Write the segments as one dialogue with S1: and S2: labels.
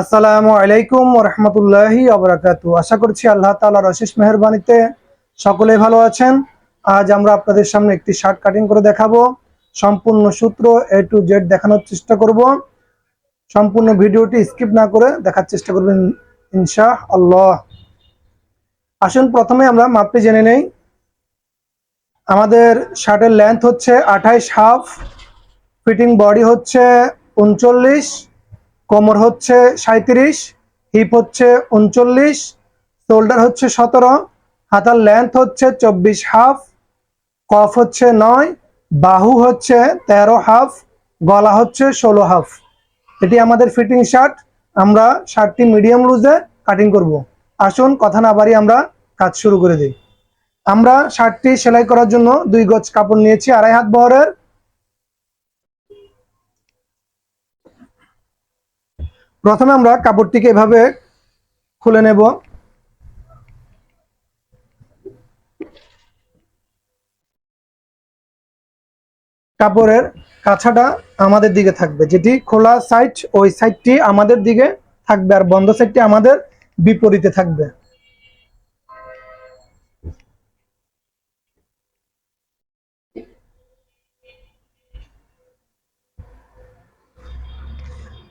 S1: আসসালামু আলাইকুম রহমতুল্লাহি আবরাকাতু আশা করছি আল্লাহ তাআলার অশেষ মেহরবানিতে সকলে ভালো আছেন। আজ আমরা আপনাদের সামনে একটি শার্ট কাটিং করে দেখাবো। সম্পূর্ণ সূত্র এ টু জেড দেখানোর চেষ্টা করব। সম্পূর্ণ ভিডিওটি স্কিপ না করে দেখার চেষ্টা করবেন ইনশা আল্লাহ আসুন, প্রথমে আমরা মাপটি জেনে নেই। আমাদের শার্টের লেন্থ হচ্ছে আঠাইশ হাফ ফিটিং বডি হচ্ছে উনচল্লিশ কোমর হচ্ছে সাঁত্রিশ হিপ হচ্ছে উনচল্লিশ শোল্ডার হচ্ছে সতেরো, হাতার লেন্থ হচ্ছে চব্বিশ হাফ কফ হচ্ছে নয়, বাহু হচ্ছে তেরো হাফ গলা হচ্ছে ষোলো হাফ এটি আমাদের ফিটিং শার্ট আমরা শার্টটি মিডিয়াম লুজে কাটিং করব। আসুন কথা না বাড়ি আমরা কাজ শুরু করে দিই। আমরা শার্টটি সেলাই করার জন্য দুই গজ কাপড় নিয়েছি, আড়াই হাত বহরের। প্রথমে আমরা কাপড়টিকে এভাবে খুলে নেব। কাপড়ের কাছাটা আমাদের দিকে থাকবে, যেটি খোলা সাইড ওই সাইডটি আমাদের দিকে থাকবে আর বন্ধ সাইডটি আমাদের বিপরীতে থাকবে।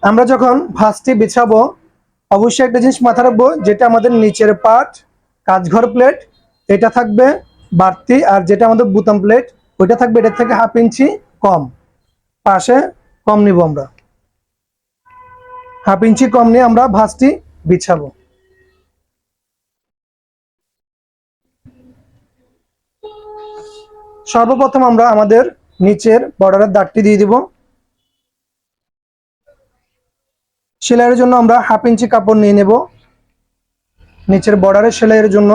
S1: আমরা যখন ভাঁজটি বিছাবো, অবশ্যই একটা জিনিস মাথা রাখব, যেটা আমাদের নিচের পার্ট কাজঘর প্লেট এটা থাকবে বাড়তি, আর যেটা আমাদের বুতাম প্লেট ওইটা থাকবে এটার থেকে হাফ ইঞ্চি কম। পাশে কম নিব আমরা। হাফ ইঞ্চি কম নিয়ে আমরা ভাঁজটি বিছাবো। সর্বপ্রথম আমরা আমাদের নিচের বর্ডারের দাগটি দিয়ে দিব। সেলাইয়ের জন্য আমরা হাফ ইঞ্চি কাপড় নিয়ে নেব। নিচের বর্ডারের সেলাইয়ের জন্য।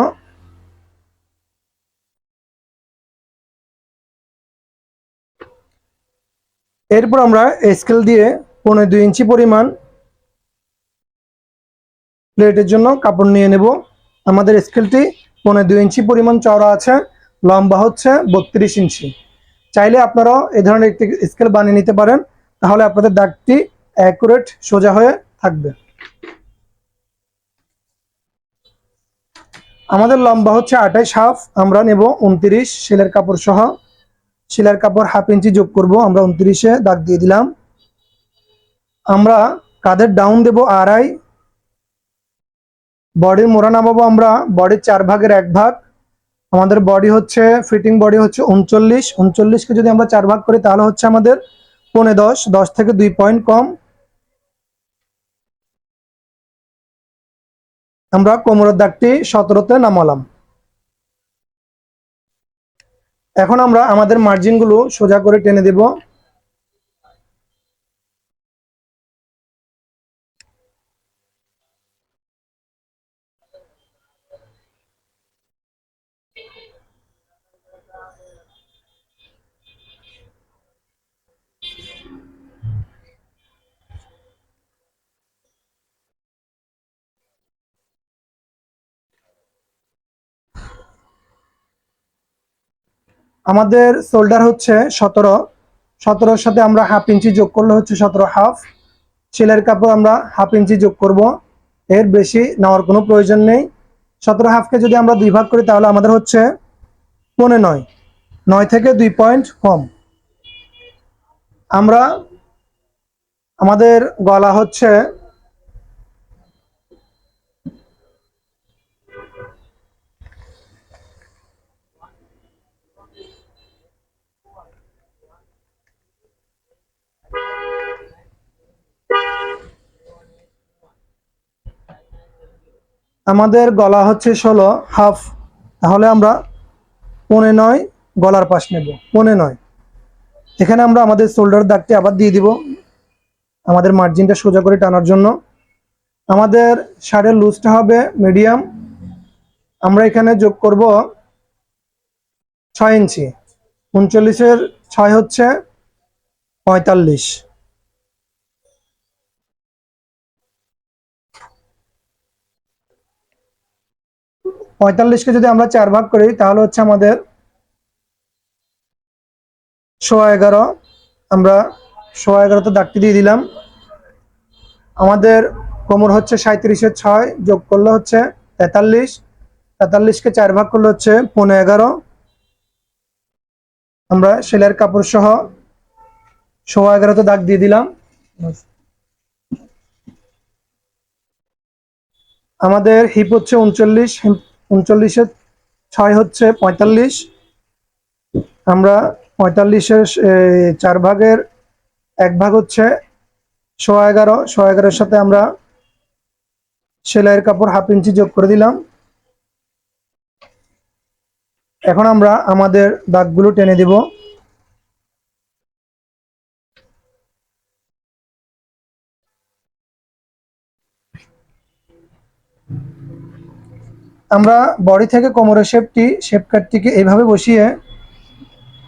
S1: এরপর আমরা স্কেল দিয়ে পনেরো দুই ইঞ্চি পরিমাণ প্লেটের জন্য কাপড় নিয়ে নেব। আমাদের স্কেলটি পনেরো দুই ইঞ্চি পরিমাণ চওড়া আছে, লম্বা হচ্ছে বত্রিশ ইঞ্চি। চাইলে আপনারাও এ ধরনের একটি স্কেল বানিয়ে নিতে পারেন। তাহলে আপনাদের দাগটি অ্যাকুরেট সোজা হয়ে থাকবে। আমাদের লম্বা হচ্ছে আঠাইশ হাফ, আমরা নেব উনত্রিশ সেলের কাপড় সহ। সেলের কাপড় হাফ ইঞ্চি যোগ করব, আমরা উনত্রিশে দাগ দিয়ে দিলাম। আমরা কাঁধের ডাউন দেব আড়াই। বডির মোড়া নামাবো আমরা, বডির চার ভাগের এক ভাগ। আমাদের বডি হচ্ছে ফিটিং বডি হচ্ছে উনচল্লিশ। উনচল্লিশকে যদি আমরা চার ভাগ করি, তাহলে হচ্ছে আমাদের পৌনে দশ দশ থেকে দুই পয়েন্ট কম। আমরা কোমরের দাগটি সতেরোতে নামালাম। এখন আমরা আমাদের মার্জিনগুলো সোজা করে টেনে দেব। আমাদের শোল্ডার হচ্ছে সতেরো। সতেরোর সাথে আমরা হাফ ইঞ্চি যোগ করলে হচ্ছে সতেরো হাফ সেলের কাপড় আমরা হাফ ইঞ্চি যোগ করব। এর বেশি নেওয়ার কোনো প্রয়োজন নেই। সতেরো হাফকে যদি আমরা দুই ভাগ করি, তাহলে আমাদের হচ্ছে পনে নয়। নয় থেকে দুই পয়েন্ট কম। আমরা আমাদের গলা হচ্ছে আমাদের গলা হচ্ছে ষোলো, হাফ, তাহলে আমরা পনে নয় গলার পাশ নেব, পনে নয়। এখানে আমরা আমাদের শোল্ডার দাগটি আবার দিয়ে দিব, আমাদের মার্জিনটা সোজা করে টানার জন্য। আমাদের শাড়ির লুজটা হবে মিডিয়াম আমরা এখানে যোগ করব ছয় ইঞ্চি, উনচল্লিশের ছয় হচ্ছে পঁয়তাল্লিশ। পঁয়তাল্লিশকে যদি আমরা চার ভাগ করি, তাহলে হচ্ছে আমাদের সোয়া এগারো। আমরা সোয়া এগারোতে দাগটি দিয়ে দিলাম। আমাদের কোমর হচ্ছে সাঁত্রিশের ছয়, যোগ করলে হচ্ছে তেতাল্লিশ। তেতাল্লিশকে চার ভাগ করলে হচ্ছে পনেরো এগারো। আমরা সেলাইয়ের কাপড় সহ সোয়া এগারোতে দাগ দিয়ে দিলাম। আমাদের হিপ হচ্ছে উনচল্লিশ উনচল্লিশের ছয় হচ্ছে পঁয়তাল্লিশ। আমরা পঁয়তাল্লিশের চার ভাগের এক ভাগ হচ্ছে সোয়া এগারো। সোয়া এগারোর সাথে আমরা সেলাইয়ের কাপড় হাফ ইঞ্চি যোগ করে দিলাম। এখন আমরা আমাদের দাগগুলো টেনে দিব। আমরা বডি থেকে কোমরের শেপটি শেপ কাটটিকে এইভাবে বসিয়ে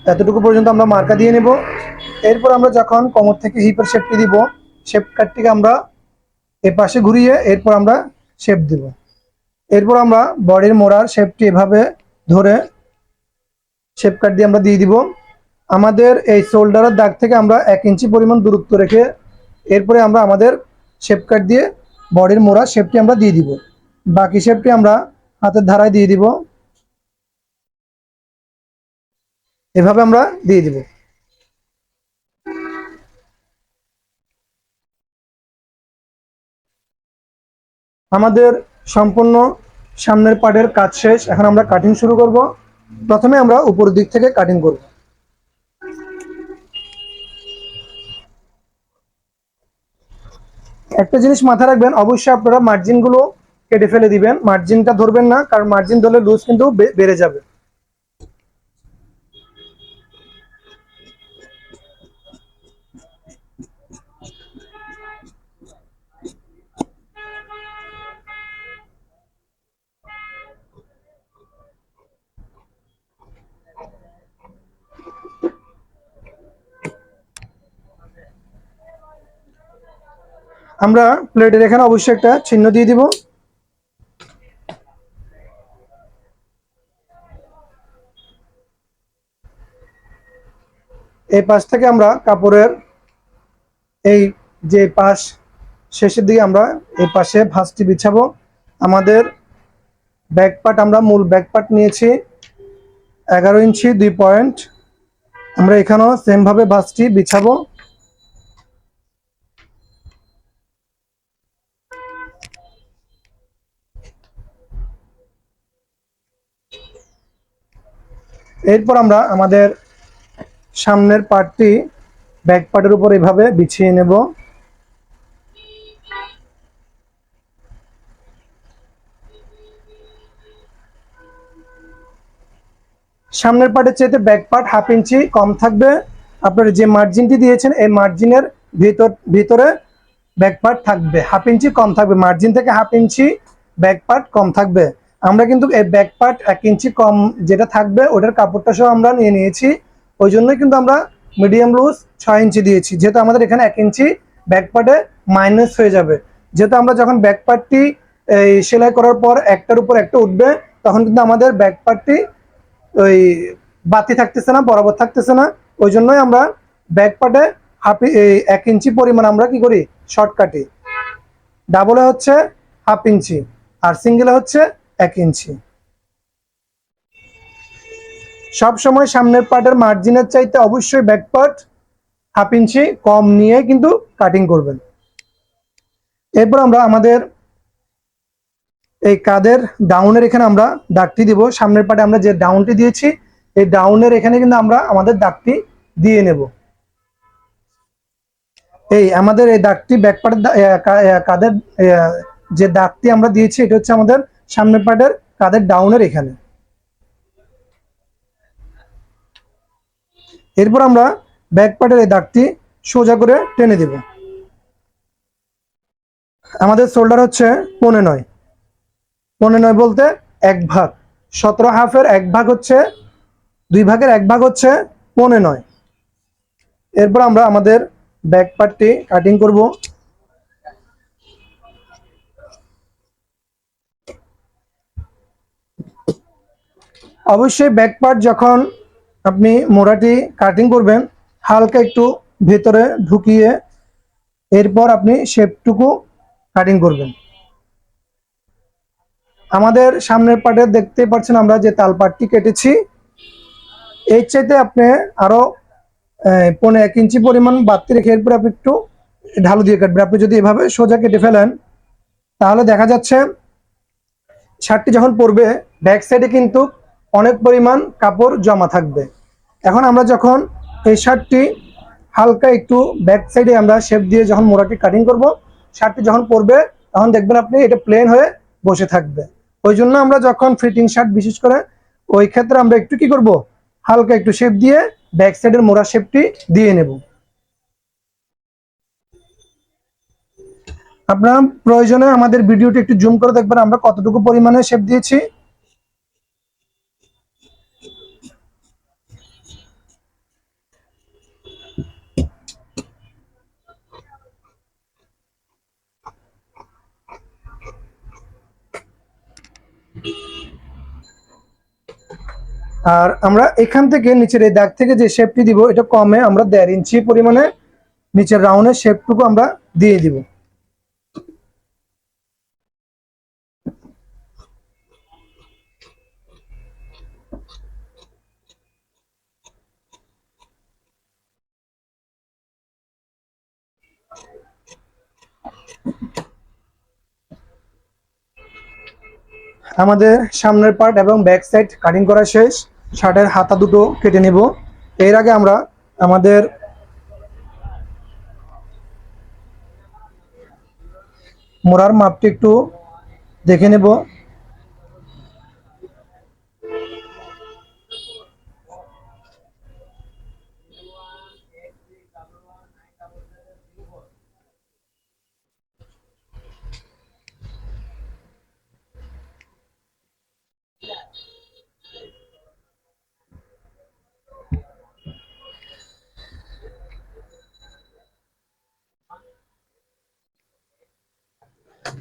S1: এতটুকু পর্যন্ত আমরা মার্কা দিয়ে নেব। এরপর আমরা যখন কোমর থেকে হিপের শেপটি দিব শেপ কাটটিকে আমরা এ পাশে ঘুরিয়ে এরপর আমরা শেপ দিব। এরপর আমরা বডির মোড়ার শেপটি এভাবে ধরে শেপ কাট দিয়ে আমরা দিয়ে দিব। আমাদের এই শোল্ডারের দাগ থেকে আমরা এক ইঞ্চি পরিমাণ দূরত্ব রেখে এরপরে আমরা আমাদের শেপ কাট দিয়ে বডির মোড়া শেপটি আমরা দিয়ে দিব। বাকি শেপটি আমরা হাতের ধারায় দিয়ে দিব। এভাবে আমরা দিয়ে দিব। আমাদের সম্পূর্ণ সামনের পার্টের কাজ শেষ। এখন আমরা কাটিং শুরু করব। প্রথমে আমরা উপর দিক থেকে কাটিং করব। একটা জিনিস মাথায় রাখবেন, অবশ্যই আপনারা মার্জিনগুলো কেটে ফেলে দিবেন। মার্জিনটা ধরবেন না, কারণ মার্জিন ধরলে লুজ কিন্তু বেড়ে যাবে। আমরা প্লেটের এখানে অবশ্যই একটা চিহ্ন দিয়ে দিব। এই পাশ থেকে আমরা কাপড়ের এই যে পাশ, শেষের দিকে আমরা এই পাশে ভাঁজটি বিছাবো। আমাদের ব্যাক পার্ট আমরা মূল ব্যাক পার্ট নিয়েছি, এগারো ইঞ্চি, দুই পয়েন্ট। আমরা এখানেও সেমভাবে ভাঁজটি বিছাবো। এরপর আমরা আমাদের সামনের পার্টটি ব্যাক পার্টের উপর এভাবে বিছিয়ে নেব। সামনের পার্টের চাইতে ব্যাক পার্ট হাফ ইঞ্চি কম থাকবে। আপনার যে মার্জিনটি দিয়েছেন, এই মার্জিনের ভিতর, ভিতরে ব্যাক পার্ট থাকবে। হাফ ইঞ্চি কম থাকবে। মার্জিন থেকে হাফ ইঞ্চি ব্যাক পার্ট কম থাকবে। আমরা কিন্তু এই ব্যাক পার্ট এক ইঞ্চি কম যেটা থাকবে, ওটার কাপড়টা সহ আমরা নিয়ে নিয়েছি। ওই জন্যই কিন্তু আমরা মিডিয়াম লুজ ছয় ইঞ্চি দিয়েছি। যেহেতু আমাদের এখানে এক ইঞ্চি ব্যাক পার্টে মাইনাস হয়ে যাবে। যেহেতু আমরা যখন ব্যাক পার্টটি এই, সেলাই করার পর একটার উপর একটা উঠবে, তখন কিন্তু আমাদের ব্যাক পার্টটি ওই বাতি থাকতেছে না, বরাবর থাকতেছে না। ওই জন্যই আমরা ব্যাক পার্টে হাফ এক ইঞ্চি পরিমাণ আমরা কি করি? শর্ট কাটি ডাবলে হচ্ছে হাফ ইঞ্চি, আর সিঙ্গেলে হচ্ছে এক ইঞ্চি। সব সময় সামনের পার্টের মার্জিনের চাইতে অবশ্যই ব্যাক পার্ট হাফ ইঞ্চি কম নিয়ে কিন্তু কাটিং করবেন। এরপর আমরা আমাদের এই কাদের ডাউনের এখানে আমরা দাগটি দিব। সামনের পার্টে আমরা যে ডাউনটি দিয়েছি, এই ডাউনের এখানে কিন্তু আমরা আমাদের দাগটি দিয়ে নেব। এই আমাদের এই দাগটি ব্যাক পার্টের কাদের যে দাগটি আমরা দিয়েছি, এটা হচ্ছে আমাদের সামনের পার্টের কাদের ডাউনের এখানে। এরপর আমরা ব্যাক পার্টের এই দাগটি সোজা করে টেনে দেব। আমাদের শোল্ডার হচ্ছে পনে নয়। পনে নয় বলতে এক ভাগ। সতেরো হাফের এক ভাগ হচ্ছে, দুই ভাগের এক ভাগ হচ্ছে পনে নয়। এরপর আমরা আমাদের ব্যাক পার্টটি কাটিং করব। অবশ্যই ব্যাক পার্ট যখন আপনি মোড়াটি কাটিং করবেন হালকা একটু ভেতরে ঢুকিয়ে এরপর আপনি শেপটুকু কাটিং করবেন। আমাদের সামনের পার্টে দেখতে পাচ্ছেন আমরা যে তাল পাটটি কেটেছি। এই চাইতে আপনি আরও আহ, পৌনে এক ইঞ্চি পরিমাণ বাড়তি রেখে এরপর আপনি একটু ঢালু দিয়ে কাটবেন। আপনি যদি এভাবে সোজা কেটে ফেলেন তাহলে দেখা যাচ্ছে শার্টটি যখন পরবে ব্যাক সাইডে কিন্তু অনেক পরিমাণ কাপড় জমা থাকবে। এখন আমরা যখন এই শার্টটি হালকা একটু ব্যাক সাইডে আমরা শেপ দিয়ে যখন মোড়াটি কাটিং করব, শার্টটি যখন পরবে, তখন দেখবেন আপনি এটা প্লেন হয়ে বসে থাকবে। ওই জন্য আমরা যখন ফিটিং শার্ট বিশেষ করে, ওই ক্ষেত্রে আমরা একটু কি করব? হালকা একটু শেপ দিয়ে ব্যাক সাইডের মোড়া শেপটি দিয়ে নেব। আপনারা প্রয়োজনে আমাদের ভিডিওটি একটু জুম করে দেখবেন আমরা কতটুকু পরিমাণে শেপ দিয়েছি। আর আমরা এখান থেকে নিচের এই দাগ থেকে যে শেপটি দিব, এটা কমে আমরা দেড় ইঞ্চি পরিমাণে নিচের রাউন্ডের শেপটুকু আমরা দিয়ে দিব। আমাদের সামনের পার্ট এবং ব্যাক সাইড কাটিং করা শেষ। শার্টের হাতা দুটো কেটে নেব। এর আগে আমরা আমাদের মোড়ার মাপটি একটু দেখে নেব।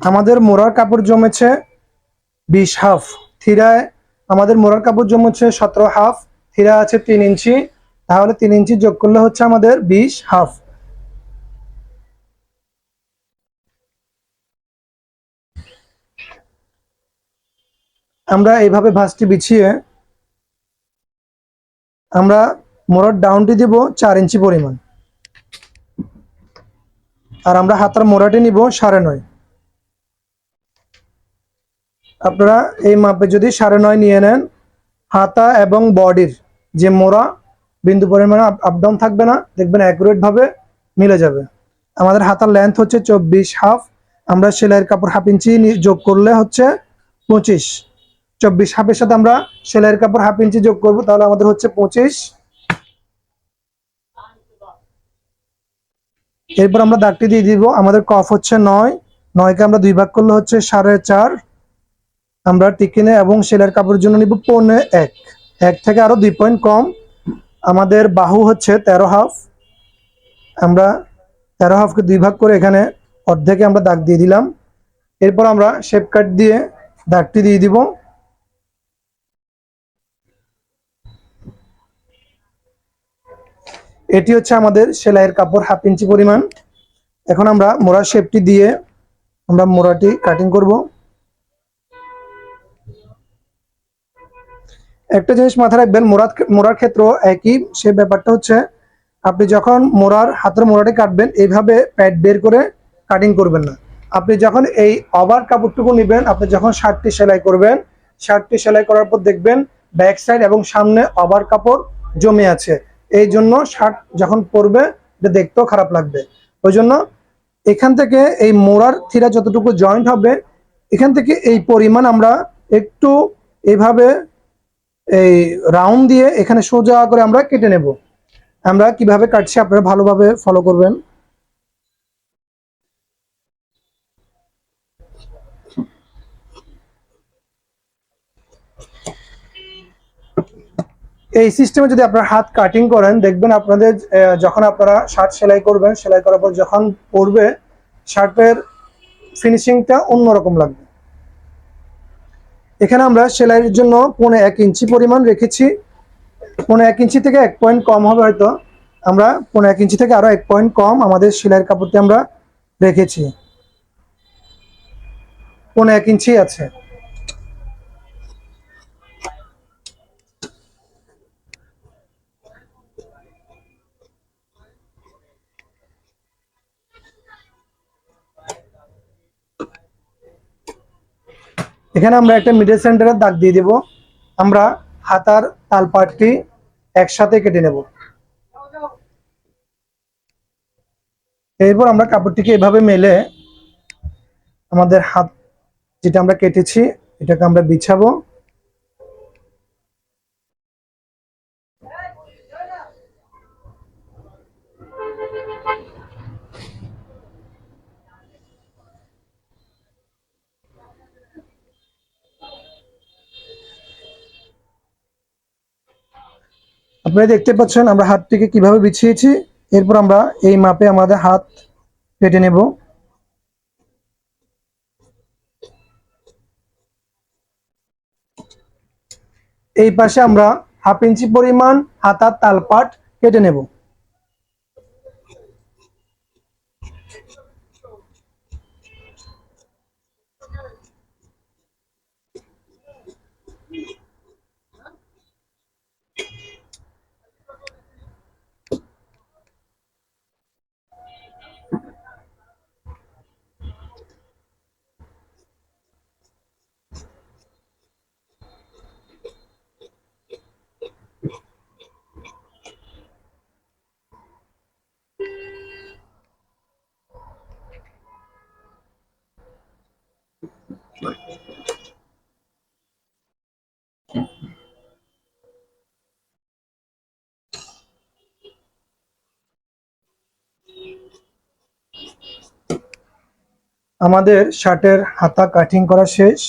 S1: আমাদের মোড়ার কাপড় জমেছে বিশ হাফ। থিরায় আমাদের মোড়ার কাপড় জমেছে সতেরো হাফ। থিরা আছে তিন ইঞ্চি। তাহলে তিন ইঞ্চি যোগ করলে হচ্ছে আমাদের বিশ হাফ। আমরা এইভাবে ভাঁজটি বিছিয়ে আমরা মোড়ার ডাউনটি দিব চার ইঞ্চি পরিমাণ। আর আমরা হাতার মোড়াটি নিব সাড়ে নয়। আপনারা এই মাপে যদি সাড়ে নয় নিয়ে নেন, হাতা এবং বডির যে মোড়া, বিন্দু পরিমাণে আপ ডাউন থাকবে না, দেখবেন অ্যাকুরেট ভাবে মিলে যাবে। আমাদের হাতার লেন্থ হচ্ছে চব্বিশ হাফ আমরা সেলাইয়ের কাপড় হাফ ইঞ্চি যোগ করলে হচ্ছে পঁচিশ। চব্বিশ হাফের সাথে আমরা সেলাইয়ের কাপড় হাফ ইঞ্চি যোগ করব, তাহলে আমাদের হচ্ছে পঁচিশ। এরপর আমরা দাগটি দিয়ে দিব, আমাদের কফ হচ্ছে নয়, নয়কে আমরা দুই ভাগ করলে হচ্ছে সাড়ে চার। আমরা টিকিনে এবং সেলাইয়ের কাপড়ের জন্য নিব পৌনে এক। এক থেকে আরও দুই পয়েন্ট কম। আমাদের বাহু হচ্ছে তেরো হাফ। আমরা তেরো হাফকে দুই ভাগ করে এখানে অর্ধেকে আমরা দাগ দিয়ে দিলাম। এরপর আমরা শেপ কাট দিয়ে দাগটি দিয়ে দিব। এটি হচ্ছে আমাদের সেলাইয়ের কাপড় হাফ ইঞ্চি পরিমাণ। এখন আমরা মোড়া শেপটি দিয়ে আমরা মোড়াটি কাটিং করব। একটা জিনিস মাথায় রাখবেন মোড়ার মোড়ার ক্ষেত্রেও একই, সে ব্যাপারটা হচ্ছে আপনি যখন মোড়ার হাতের মোড়াটি কাটবেন এইভাবে প্যাড বের করে কাটিং করবেন না। আপনি যখন এই ওভার কাপড়টুকু নেবেন, আপনি যখন শার্টটি সেলাই করবেন, শার্টটি সেলাই করার পর দেখবেন ব্যাক সাইড এবং সামনে ওভার কাপড় জমে আছে। এই জন্য শার্ট যখন পরবে, এটা দেখতেও খারাপ লাগবে। ওই জন্য এখান থেকে এই মোড়ার থিরা যতটুকু জয়েন্ট হবে, এখান থেকে এই পরিমাণ আমরা একটু এইভাবে এই রাউন্ড দিয়ে এখানে সোজা করে আমরা কেটে নেব। আমরা কীভাবে কাটছি আপনারা ভালোভাবে ফলো করবেন। এই সিস্টেমে যদি আপনারা হাত কাটিং করেন, দেখবেন আপনাদের যখন আপনারা শার্ট সেলাই করবেন, সেলাই করার পর যখন পরবে শার্টের ফিনিশিংটা অন্যরকম লাগবে। এখানে আমরা সেলাইয়ের জন্য পৌনে এক ইঞ্চি পরিমাণ রেখেছি। পৌনে এক ইঞ্চি থেকে এক পয়েন্ট কম হবে হয়তো। আমরা পৌনে এক ইঞ্চি থেকে আরও এক পয়েন্ট কম আমাদের সেলাইয়ের কাপড়টি আমরা রেখেছি। পৌনে এক ইঞ্চি আছে। এখানে আমরা একটা মিডল সেন্টারের দাগ দিয়ে দেব। আমরা হাতার তাল তালপাটটি একসাথে কেটে নেব। এরপর আমরা কাপড়টিকে এভাবে মেলে আমাদের হাত যেটা আমরা কেটেছি, এটাকে আমরা বিছাবো। আপনারা দেখতে পাচ্ছেন আমরা হাতটিকে কীভাবে বিছিয়েছি। এরপর আমরা এই মাপে আমাদের হাত কেটে নেব। এই পাশে আমরা হাফ ইঞ্চি পরিমাণ হাতার তালপাট কেটে নেব। আমাদের শার্টের হাতা কাটিং করা শেষ।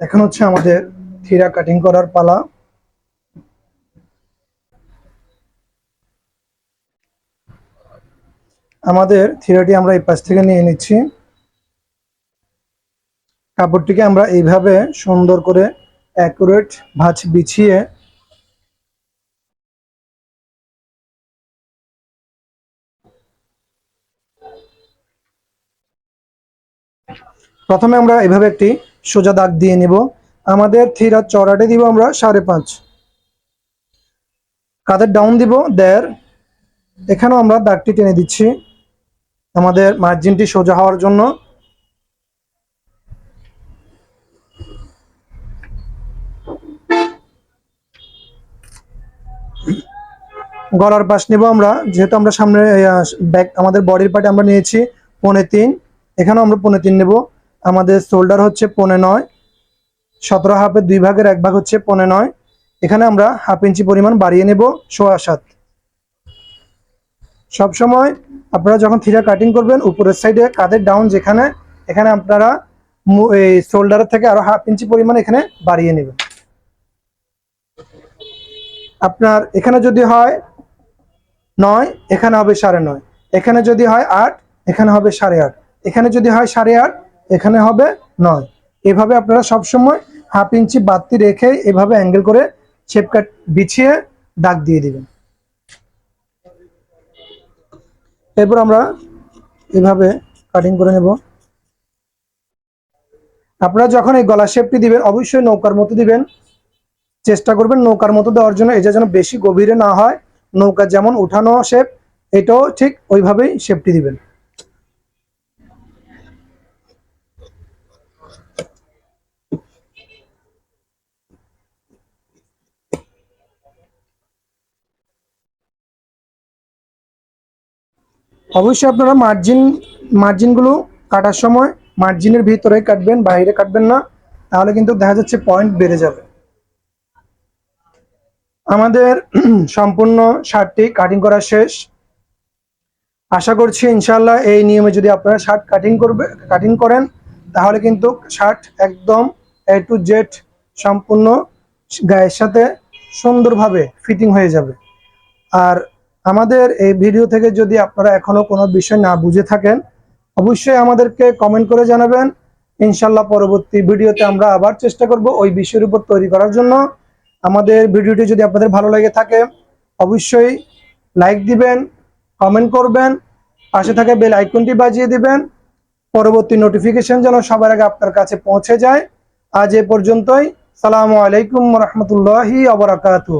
S1: এখন হচ্ছে আমাদের থিরা কাটিং করার পালা। আমাদের থিরাটি আমরা এই পাশ থেকে নিয়ে নিচ্ছি। কাপড়টিকে আমরা এইভাবে সুন্দর করে অ্যাকুরেট ভাঁজ বিছিয়ে প্রথমে আমরা এভাবে একটি সোজা দাগ দিয়ে নিব। আমাদের থিরা চড়াটে দিব আমরা সাড়ে পাঁচ। কাদের ডাউন দিব দেড়। এখানেও আমরা দাগটি টেনে দিচ্ছি। আমাদের মার্জিনটি সোজা হওয়ার জন্য গলার পাশ নেব আমরা। যেহেতু আমরা সামনে ব্যাক আমাদের বডির পার্টে আমরা নিয়েছি, পনে তিন। এখানেও আমরা পনে তিন নেব। আমাদের শোল্ডার হচ্ছে পনে নয়। সতেরো হাফের দুই ভাগের এক ভাগ হচ্ছে পনে নয়। এখানে আমরা হাফ ইঞ্চি পরিমাণ বাড়িয়ে নেব সোয়া সাত। সবসময় আপনারা যখন থিরা কাটিং করবেন, উপরের সাইডে কাঁধের ডাউন যেখানে, এখানে আপনারা এই শোল্ডারের থেকে আরও হাফ ইঞ্চি পরিমাণ এখানে বাড়িয়ে নেবেন। আপনার এখানে যদি হয় নয়, এখানে হবে সাড়ে নয়। এখানে যদি হয় আট, এখানে হবে সাড়ে আট। এখানে যদি হয় সাড়ে আট, এখানে হবে নয়। এভাবে আপনারা সবসময় হাফ ইঞ্চি বাড়তি রেখে এভাবে অ্যাঙ্গেল করে শেপ কাট বিছিয়ে দাগ দিয়ে দিবেন। এরপর আমরা এভাবে কাটিং করে নেব। আপনারা যখন এই গলা শেপটি দিবেন, অবশ্যই নৌকার মতো দিবেন। চেষ্টা করবেন নৌকার মতো দেওয়ার জন্য, এটা যেন বেশি গভীরে না হয়। নৌকা যেমন উঠানো শেপ, এটাও ঠিক ওইভাবেই শেপটি দিবেন। অবশ্যই আপনারা মার্জিন মার্জিনগুলো কাটার সময় মার্জিনের ভিতরে কাটবেন, বাইরে কাটবেন না, তাহলে কিন্তু দেখা যাচ্ছে পয়েন্ট বেড়ে যাবে। আমাদের সম্পূর্ণ শার্টটি কাটিং করা শেষ। আশা করছি ইনশাল্লাহ এই নিয়মে যদি আপনারা শার্ট কাটিং করবে কাটিং করেন, তাহলে কিন্তু শার্ট একদম এ টু জেড সম্পূর্ণ গায়ের সাথে সুন্দরভাবে ফিটিং হয়ে যাবে। আর আমাদের এই ভিডিও থেকে যদি আপনারা এখনও কোনো বিষয় না বুঝে থাকেন, অবশ্যই আমাদেরকে কমেন্ট করে জানাবেন। ইনশাল্লাহ পরবর্তী ভিডিওতে আমরা আবার চেষ্টা করব ওই বিষয়ের উপর তৈরি করার জন্য। আমাদের ভিডিওটি যদি আপনাদের ভালো লেগে থাকে, অবশ্যই লাইক দিবেন কমেন্ট করবেন, পাশে থাকা বেল আইকনটি বাজিয়ে দিবেন। পরবর্তী নোটিফিকেশন যেন সবার আগে আপনার কাছে পৌঁছে যায়। আজ এ পর্যন্তই। সালামু আলাইকুম রহমতুল্লাহি আবরাকাতু